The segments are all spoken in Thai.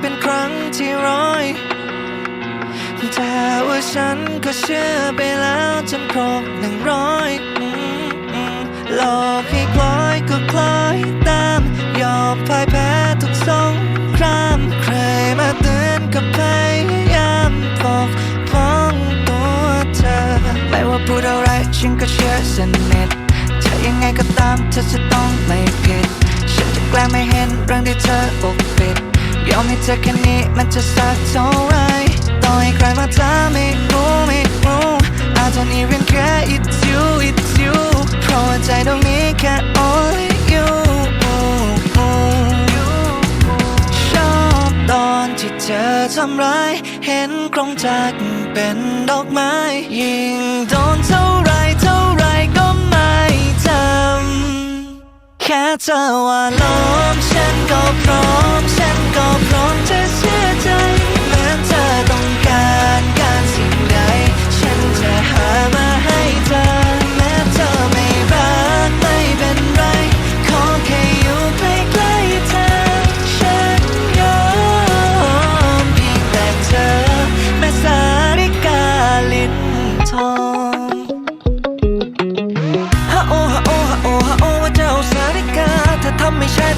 เป็นครั้งที่ร้อย แต่ว่าฉันก็เชื่อไปแล้วจนครบหนึ่งร้อยหลอกให้คล้อยก็คล้อยตามยอมพ่ายแพ้ทุกสงคราม ใครมาเตือนก็พยายามปกป้องตัวเธอ ไม่ว่าพูดอะไรฉันก็เชื่อสนิทเธอยังไงก็ตามเธอจะต้องไม่ผิดฉันจะแกล้งไม่เห็นเรื่องที่เธอบอก ยอมให้เธอแค่นี้มันจะสักเท่าไรต่อให้ใครมาถามไม่รู้ไม่รู้ I don't even care it's you it's you เพราะว่าใจตรงนี้แค่ only you ชอบตอนที่เธอทำร้าย เห็นกรงจักเป็นดอกไม้ยิ่งโดนเท่าไรเท่าไรก็ไม่จำแค่เธอว่าล้อมฉันก็พร้อมฉัน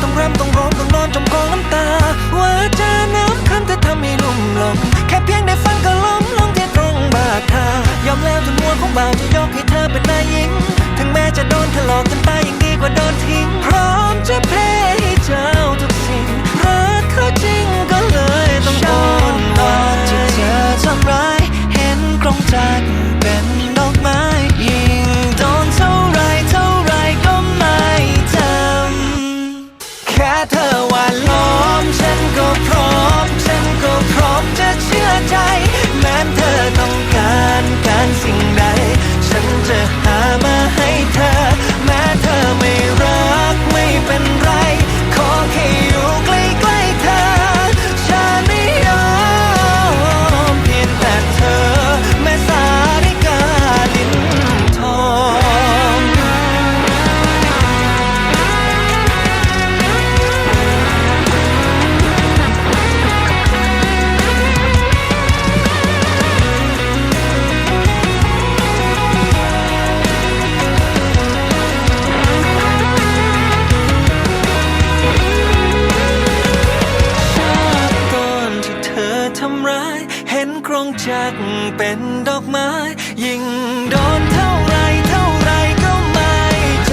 ต้องรำต้องร้องต้องนอนจมกอง เธอว่าล้อม ฉันก็พร้อม ฉันก็พร้อมจะเชื่อใจ แม้เธอต้อง เห็นกรงจักเป็นดอกไม้ ยิ่งโดนเท่าไรเท่าไรก็ไม่จ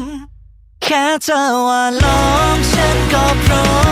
ำ แค่เธอว่าล้อมฉันก็พร้อม